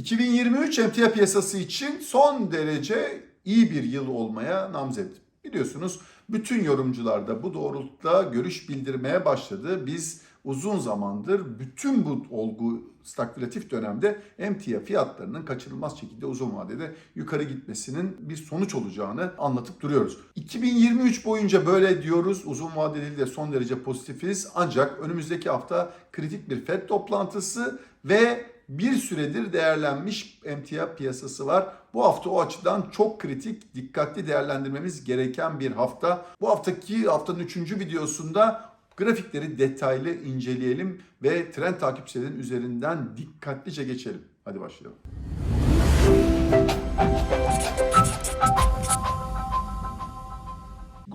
2023 emtia piyasası için son derece iyi bir yıl olmaya namzet. Biliyorsunuz bütün yorumcular da bu doğrultuda görüş bildirmeye başladı. Biz uzun zamandır bütün bu olgu stagflatif dönemde emtia fiyatlarının kaçınılmaz şekilde uzun vadede yukarı gitmesinin bir sonuç olacağını anlatıp duruyoruz. 2023 boyunca böyle diyoruz. Uzun vadeli de son derece pozitifiz. Ancak önümüzdeki hafta kritik bir FED toplantısı ve bir süredir değerlenmiş emtia piyasası var. Bu hafta o açıdan çok kritik, dikkatli değerlendirmemiz gereken bir hafta. Bu haftaki haftanın 3. videosunda grafikleri detaylı inceleyelim ve trend takipçilerin üzerinden dikkatlice geçelim. Hadi başlayalım.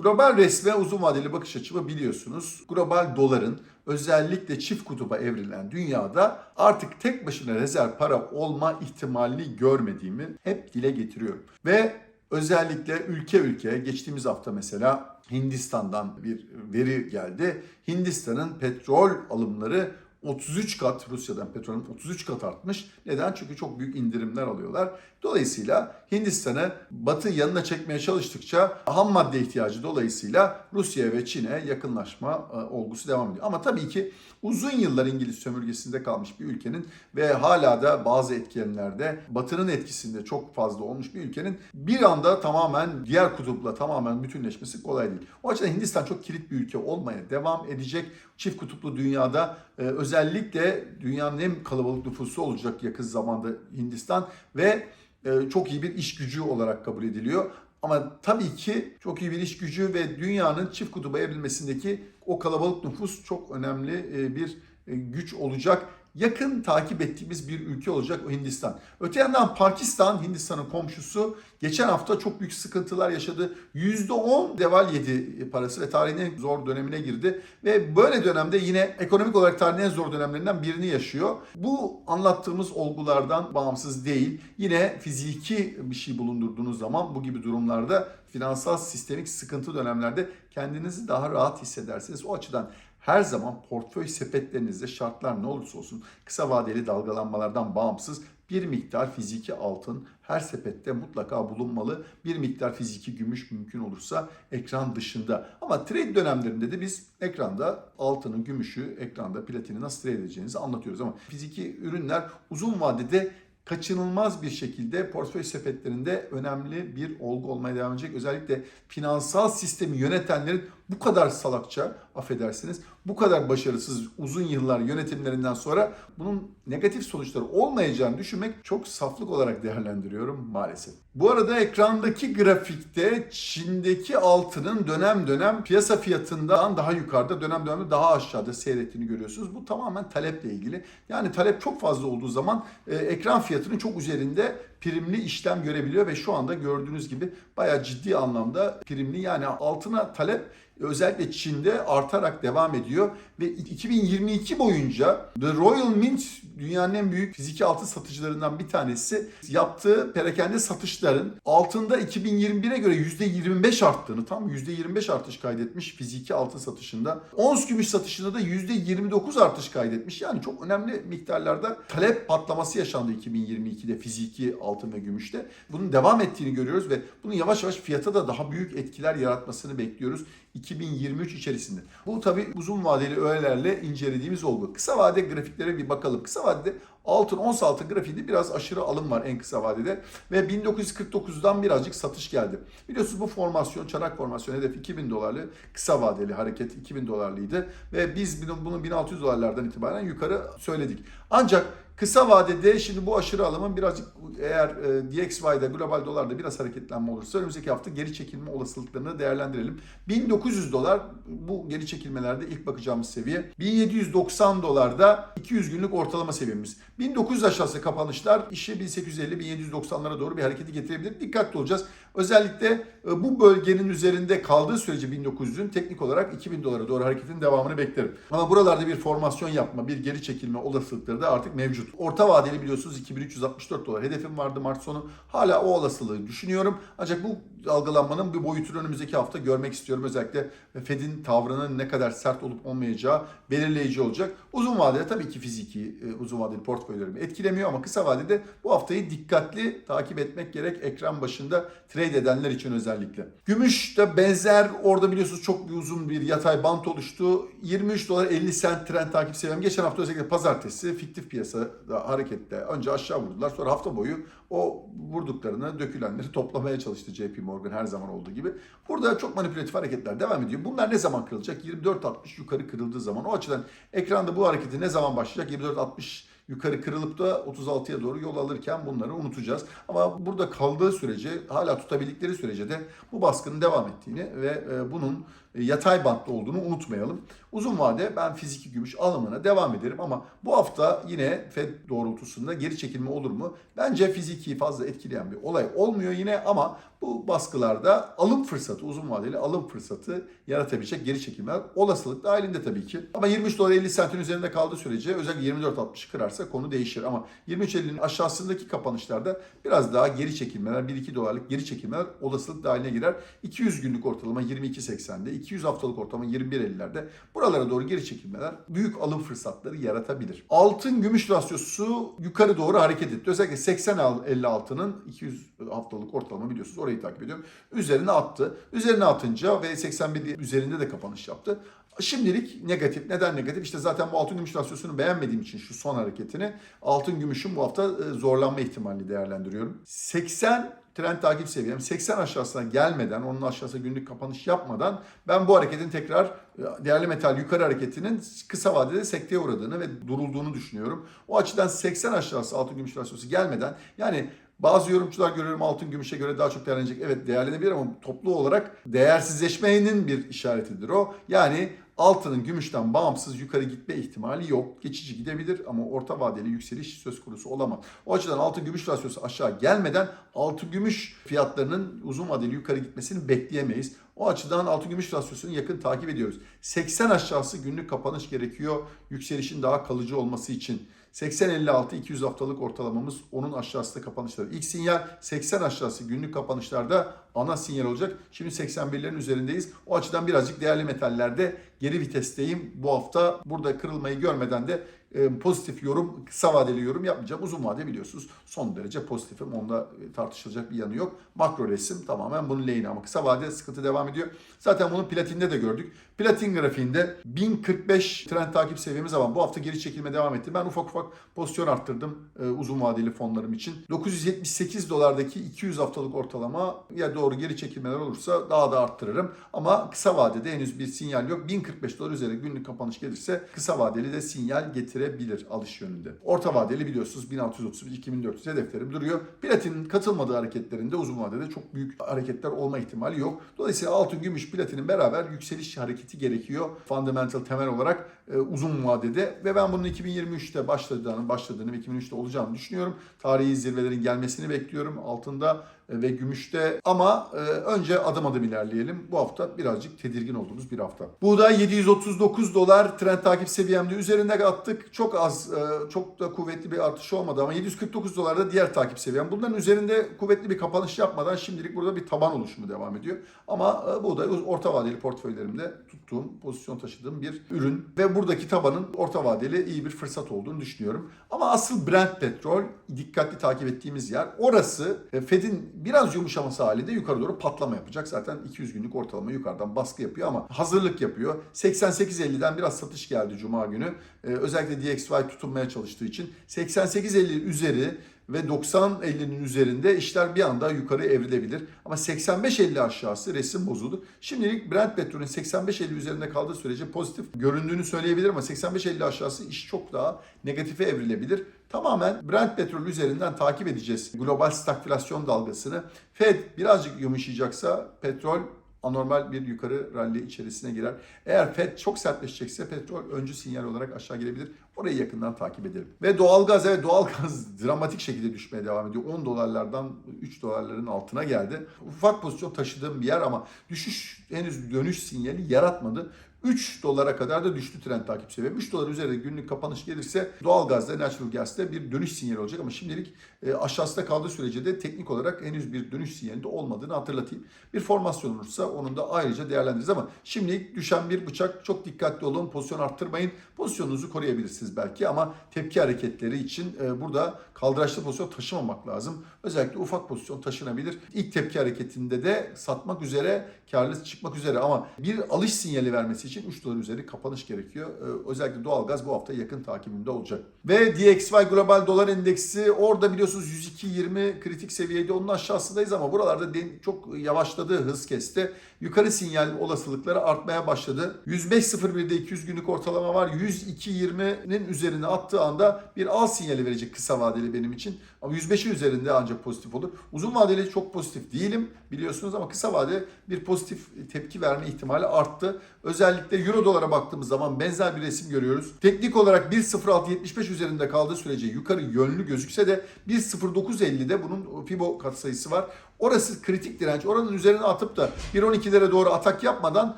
Global resme uzun vadeli bakış açımı biliyorsunuz. Global doların özellikle çift kutuba evrilen dünyada artık tek başına rezerv para olma ihtimalini görmediğimi hep dile getiriyorum. Ve özellikle ülke ülke geçtiğimiz hafta mesela Hindistan'dan bir veri geldi. Hindistan'ın petrol alımları 33 kat Rusya'dan petrolün 33 kat artmış. Neden? Çünkü çok büyük indirimler alıyorlar. Dolayısıyla Hindistan'ı Batı yanına çekmeye çalıştıkça ham madde ihtiyacı dolayısıyla Rusya ve Çin'e yakınlaşma e, olgusu devam ediyor. Ama tabii ki uzun yıllar İngiliz sömürgesinde kalmış bir ülkenin ve hala da bazı etkenlerde Batı'nın etkisinde çok fazla olmuş bir ülkenin bir anda tamamen diğer kutupla tamamen bütünleşmesi kolay değil. O açıdan Hindistan çok kilit bir ülke olmaya devam edecek. Çift kutuplu dünyada e, özellikle dünyanın en kalabalık nüfusu olacak yakın zamanda Hindistan ve e, çok iyi bir iş gücü olarak kabul ediliyor. Ama tabii ki çok iyi bir iş gücü ve dünyanın çift kutuba evrilmesindeki o kalabalık nüfus çok önemli e, bir e, güç olacak. Yakın takip ettiğimiz bir ülke olacak o Hindistan. Öte yandan Pakistan, Hindistan'ın komşusu geçen hafta çok büyük sıkıntılar yaşadı. %10 deval yedi parası ve tarihin en zor dönemine girdi. Ve böyle dönemde yine ekonomik olarak tarihin en zor dönemlerinden birini yaşıyor. Bu anlattığımız olgulardan bağımsız değil. Yine fiziki bir şey bulundurduğunuz zaman bu gibi durumlarda finansal sistemik sıkıntı dönemlerde kendinizi daha rahat hissedersiniz. O açıdan her zaman portföy sepetlerinizde şartlar ne olursa olsun kısa vadeli dalgalanmalardan bağımsız bir miktar fiziki altın her sepette mutlaka bulunmalı. Bir miktar fiziki gümüş mümkün olursa ekran dışında. Ama trade dönemlerinde de biz ekranda altının, gümüşü, ekranda platini nasıl trade edeceğinizi anlatıyoruz. Ama fiziki ürünler uzun vadede kaçınılmaz bir şekilde portföy sepetlerinde önemli bir olgu olmaya devam edecek. Özellikle finansal sistemi yönetenlerin bu kadar salakça, affedersiniz, bu kadar başarısız uzun yıllar yönetimlerinden sonra bunun negatif sonuçları olmayacağını düşünmek çok saflık olarak değerlendiriyorum maalesef. Bu arada ekrandaki grafikte Çin'deki altının dönem dönem piyasa fiyatından daha yukarıda, dönem dönem daha aşağıda seyrettiğini görüyorsunuz. Bu tamamen taleple ilgili. Yani talep çok fazla olduğu zaman e, ekran fiyatının çok üzerinde primli işlem görebiliyor ve şu anda gördüğünüz gibi bayağı ciddi anlamda primli yani altına talep özellikle Çin'de artarak devam ediyor ve 2022 boyunca The Royal Mint dünyanın en büyük fiziki altın satıcılarından bir tanesi yaptığı perakende satışların altında 2021'e göre %25 arttığını tam %25 artış kaydetmiş fiziki altın satışında. Ons gümüş satışında da %29 artış kaydetmiş. Yani çok önemli miktarlarda talep patlaması yaşandı 2022'de fiziki altın ve gümüşte. Bunun devam ettiğini görüyoruz ve bunun yavaş yavaş fiyata da daha büyük etkiler yaratmasını bekliyoruz 2023 içerisinde. Bu tabi uzun vadeli öğelerle incelediğimiz olgu. Kısa vade grafiklere bir bakalım. Kısa vadede altın ons altın grafiğinde biraz aşırı alım var en kısa vadede ve 1949'dan birazcık satış geldi. Biliyorsunuz bu formasyon çanak formasyon hedef 2000 dolarlı kısa vadeli hareket 2000 dolarlıydı ve biz bunu 1600 dolarlardan itibaren yukarı söyledik. Ancak Kısa vadede şimdi bu aşırı alımın birazcık eğer e, DXY'da global dolarda biraz hareketlenme olursa önümüzdeki hafta geri çekilme olasılıklarını değerlendirelim. 1900 dolar bu geri çekilmelerde ilk bakacağımız seviye. 1790 dolarda 200 günlük ortalama seviyemiz. 1900 aşağısı kapanışlar işi 1850-1790'lara doğru bir hareketi getirebilir. Dikkatli olacağız. Özellikle e, bu bölgenin üzerinde kaldığı sürece 1900'ün teknik olarak 2000 dolara doğru hareketin devamını beklerim. Ama buralarda bir formasyon yapma, bir geri çekilme olasılıkları da artık mevcut. Orta vadeli biliyorsunuz 2364 dolar. Hedefim vardı Mart sonu. Hala o olasılığı düşünüyorum. Ancak bu dalgalanmanın bir boyutunu önümüzdeki hafta görmek istiyorum. Özellikle Fed'in tavrının ne kadar sert olup olmayacağı belirleyici olacak. Uzun vadede tabii ki fiziki e, uzun vadeli portföylerimi etkilemiyor ama kısa vadede bu haftayı dikkatli takip etmek gerek ekran başında trade edenler için özellikle. Gümüş de benzer orada biliyorsunuz çok bir uzun bir yatay bant oluştu. 23 dolar 50 sent trend takip seviyem. Geçen hafta özellikle pazartesi fiktif piyasada harekette önce aşağı vurdular sonra hafta boyu o vurduklarını dökülenleri toplamaya çalıştı JP Morgan her zaman olduğu gibi. Burada çok manipülatif hareketler devam ediyor. Bunlar ne zaman kırılacak? 24.60 yukarı kırıldığı zaman. O açıdan ekranda bu hareketi ne zaman başlayacak? 24.60 yukarı kırılıp da 36'ya doğru yol alırken bunları unutacağız. Ama burada kaldığı sürece hala tutabildikleri sürece de bu baskının devam ettiğini ve e, bunun yatay bantlı olduğunu unutmayalım. Uzun vade ben fiziki gümüş alımına devam ederim ama bu hafta yine Fed doğrultusunda geri çekilme olur mu? Bence fiziki fazla etkileyen bir olay olmuyor yine ama bu baskılarda alım fırsatı, uzun vadeli alım fırsatı yaratabilecek geri çekilmeler olasılık dahilinde tabii ki. Ama 23 dolar 50 sentin üzerinde kaldığı sürece özellikle 24.60 kırarsa konu değişir ama 23.50'nin aşağısındaki kapanışlarda biraz daha geri çekilmeler, 1-2 dolarlık geri çekilmeler olasılık dahiline girer. 200 günlük ortalama 22.80'de, 200 haftalık ortalama 21.50'lerde buralara doğru geri çekilmeler büyük alım fırsatları yaratabilir. Altın gümüş rasyosu yukarı doğru hareket etti. Özellikle 80-56'nın 200 haftalık ortalama biliyorsunuz orayı takip ediyorum. Üzerine attı. Üzerine atınca ve 81 üzerinde de kapanış yaptı. Şimdilik negatif. Neden negatif? İşte zaten bu altın gümüş rasyosunu beğenmediğim için şu son hareketini altın gümüşün bu hafta e, zorlanma ihtimalini değerlendiriyorum. 80 trend takip seviyem 80 aşağısına gelmeden, onun aşağısına günlük kapanış yapmadan ben bu hareketin tekrar e, değerli metal yukarı hareketinin kısa vadede sekteye uğradığını ve durulduğunu düşünüyorum. O açıdan 80 aşağısı altın gümüş rasyosu gelmeden yani bazı yorumcular görüyorum altın gümüşe göre daha çok değerlenecek. Evet değerlenebilir ama toplu olarak değersizleşmenin bir işaretidir o. Yani altının gümüşten bağımsız yukarı gitme ihtimali yok. Geçici gidebilir ama orta vadeli yükseliş söz konusu olamaz. O açıdan altın gümüş rasyosu aşağı gelmeden altın gümüş fiyatlarının uzun vadeli yukarı gitmesini bekleyemeyiz. O açıdan altın gümüş rasyosunu yakın takip ediyoruz. 80 aşağısı günlük kapanış gerekiyor yükselişin daha kalıcı olması için. 80-56 200 haftalık ortalamamız onun aşağısında kapanışları. İlk sinyal 80 aşağısı günlük kapanışlarda ana sinyal olacak. Şimdi 81'lerin üzerindeyiz. O açıdan birazcık değerli metallerde geri vitesteyim. Bu hafta burada kırılmayı görmeden de e, pozitif yorum, kısa vadeli yorum yapmayacağım. Uzun vade biliyorsunuz son derece pozitifim. Onda tartışılacak bir yanı yok. Makro resim tamamen bunun lehine ama kısa vade sıkıntı devam ediyor. Zaten bunu platinde de gördük. Platin grafiğinde 1045 trend takip seviyemiz var. Bu hafta geri çekilme devam etti. Ben ufak ufak pozisyon arttırdım e, uzun vadeli fonlarım için. 978 dolardaki 200 haftalık ortalama ya doğru geri çekilmeler olursa daha da arttırırım. Ama kısa vadede henüz bir sinyal yok. 1045 dolar üzeri günlük kapanış gelirse kısa vadeli de sinyal getirebilir alış yönünde. Orta vadeli biliyorsunuz 1630-2400 hedeflerim duruyor. Platinin katılmadığı hareketlerinde uzun vadede çok büyük hareketler olma ihtimali yok. Dolayısıyla altın, gümüş, platinin beraber yükseliş hareketi gerekiyor. Fundamental temel olarak e, uzun vadede ve ben bunun 2023'te başladığını, başladığını ve 2023'te olacağını düşünüyorum. Tarihi zirvelerin gelmesini bekliyorum. Altında e, ve gümüşte ama e, önce adım adım ilerleyelim. Bu hafta birazcık tedirgin olduğumuz bir hafta. Buğday 739 dolar trend takip seviyemde üzerinde attık. Çok az, çok da kuvvetli bir artış olmadı ama 749 dolarda diğer takip seviyem. Bunların üzerinde kuvvetli bir kapanış yapmadan şimdilik burada bir taban oluşumu devam ediyor. Ama e, buğday orta vadeli portföylerimde tuttuğum, pozisyon taşıdığım bir ürün ve buradaki tabanın orta vadeli iyi bir fırsat olduğunu düşünüyorum. Ama asıl Brent petrol dikkatli takip ettiğimiz yer orası e, Fed'in biraz yumuşaması halinde yukarı doğru patlama yapacak. Zaten 200 günlük ortalama yukarıdan baskı yapıyor ama hazırlık yapıyor. 88.50'den biraz satış geldi Cuma günü. Ee, özellikle DXY tutunmaya çalıştığı için. 88.50 üzeri ve 90-50'nin üzerinde işler bir anda yukarı evrilebilir. Ama 85-50 aşağısı resim bozuldu. Şimdilik Brent petrolün 85-50 üzerinde kaldığı sürece pozitif göründüğünü söyleyebilirim ama 85-50 aşağısı iş çok daha negatife evrilebilir. Tamamen Brent petrol üzerinden takip edeceğiz global stagflasyon dalgasını. Fed birazcık yumuşayacaksa petrol anormal bir yukarı rally içerisine girer. Eğer FED çok sertleşecekse petrol öncü sinyal olarak aşağı gelebilir. Orayı yakından takip edelim. Ve doğalgaz evet doğalgaz dramatik şekilde düşmeye devam ediyor. 10 dolarlardan 3 dolarların altına geldi. Ufak pozisyon taşıdığım bir yer ama düşüş henüz dönüş sinyali yaratmadı. 3 dolara kadar da düştü trend takip seviyem. 3 dolar üzerinde günlük kapanış gelirse doğalgazda, natural gas'ta bir dönüş sinyali olacak ama şimdilik e, aşağısında kaldığı sürece de teknik olarak henüz bir dönüş sinyalinde olmadığını hatırlatayım. Bir formasyon olursa onun da ayrıca değerlendiririz ama şimdilik düşen bir bıçak çok dikkatli olun. Pozisyon arttırmayın. Pozisyonunuzu koruyabilirsiniz belki ama tepki hareketleri için e, burada kaldıraçlı pozisyon taşımamak lazım. Özellikle ufak pozisyon taşınabilir. İlk tepki hareketinde de satmak üzere, karlı çıkmak üzere ama bir alış sinyali vermesi için 3 dolar üzeri kapanış gerekiyor. Ee, Özellikle doğalgaz bu hafta yakın takibimde olacak. Ve DXY Global Dolar Endeksi orada biliyorsunuz 102.20 kritik seviyede onun aşağısındayız ama buralarda çok yavaşladı, hız kesti. Yukarı sinyal olasılıkları artmaya başladı. 105.01'de 200 günlük ortalama var. 102.20'nin üzerine attığı anda bir al sinyali verecek kısa vadeli benim için. Ama 105'in üzerinde ancak pozitif olur. Uzun vadeli çok pozitif değilim biliyorsunuz ama kısa vade bir pozitif tepki verme ihtimali arttı. Özellikle euro dolara baktığımız zaman benzer bir resim görüyoruz. Teknik olarak 1.0675 üzerinde kaldığı sürece yukarı yönlü gözükse de 1.0950'de bunun Fibo katsayısı var. Orası kritik direnç. Oranın üzerine atıp da 1.12'lere doğru atak yapmadan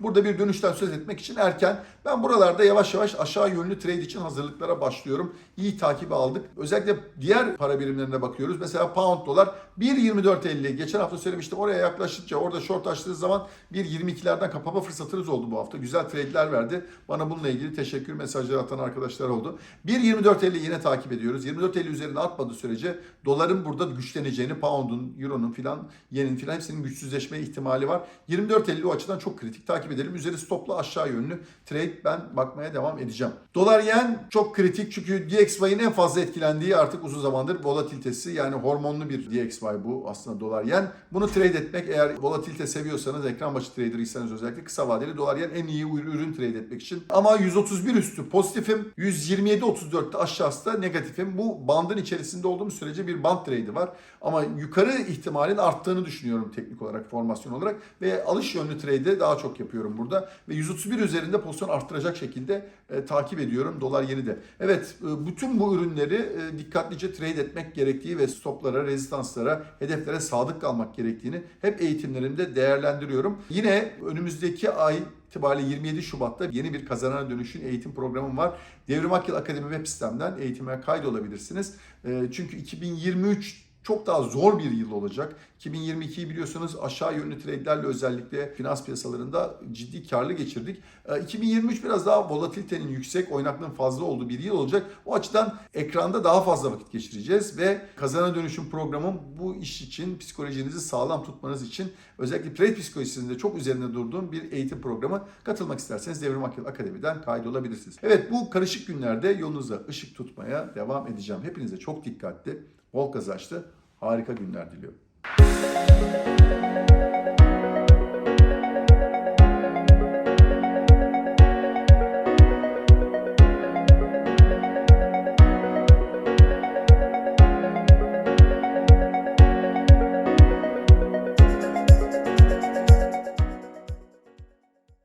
burada bir dönüşten söz etmek için erken. Ben buralarda yavaş yavaş aşağı yönlü trade için hazırlıklara başlıyorum. İyi takibi aldık. Özellikle diğer para birimlerine bakıyoruz. Mesela pound dolar 1.2450. Geçen hafta söylemiştim oraya yaklaştıkça orada short açtığı zaman 1.22'lerden kapama fırsatınız oldu bu hafta. Güzel trade'ler verdi. Bana bununla ilgili teşekkür mesajları atan arkadaşlar oldu. 1.2450 yine takip ediyoruz. 24.50 üzerine atmadığı sürece doların burada güçleneceğini, pound'un, euronun filan, yenin filan hepsinin güçsüzleşme ihtimali var. 24.50 o açıdan çok kritik. Takip edelim. Üzeri stopla aşağı yönlü trade ben bakmaya devam edeceğim. Dolar yen çok kritik çünkü DXY'nin en fazla etkilendiği artık uzun zamandır volatilitesi yani hormonlu bir DXY bu aslında dolar yen. Bunu trade etmek eğer volatilite seviyorsanız ekran başı traderıysanız özellikle kısa vadeli dolar yen en iyi ürün trade etmek için. Ama 131 üstü pozitifim. 127.34'te aşağısı da negatifim. Bu bandın içerisinde olduğumuz sürece bir band trade'i var. Ama yukarı ihtimalin arttığını düşünüyorum teknik olarak, formasyon olarak. Ve alış yönlü trade'i daha çok yapıyorum burada. Ve 131 üzerinde pozisyon arttıracak şekilde e, takip ediyorum dolar yeni de. Evet, e, bütün bu ürünleri e, dikkatlice trade etmek gerektiği ve stoplara, rezistanslara, hedeflere sadık kalmak gerektiğini hep eğitimlerimde değerlendiriyorum. Yine önümüzdeki ay itibariyle 27 Şubat'ta yeni bir kazanana dönüşün eğitim programım var. Devrim Akil Akademi web sitemden eğitime kaydolabilirsiniz. E, Çünkü 2023 çok daha zor bir yıl olacak. 2022'yi biliyorsunuz aşağı yönlü trade'lerle özellikle finans piyasalarında ciddi karlı geçirdik. Ee, 2023 biraz daha volatilitenin yüksek, oynaklığın fazla olduğu bir yıl olacak. O açıdan ekranda daha fazla vakit geçireceğiz ve kazana dönüşüm programım bu iş için psikolojinizi sağlam tutmanız için özellikle trade psikolojisinde çok üzerinde durduğum bir eğitim programı. Katılmak isterseniz Devrim Akıl Akademi'den kaydolabilirsiniz. Evet bu karışık günlerde yolunuza ışık tutmaya devam edeceğim. Hepinize çok dikkatli, bol kazançlı, harika günler diliyorum.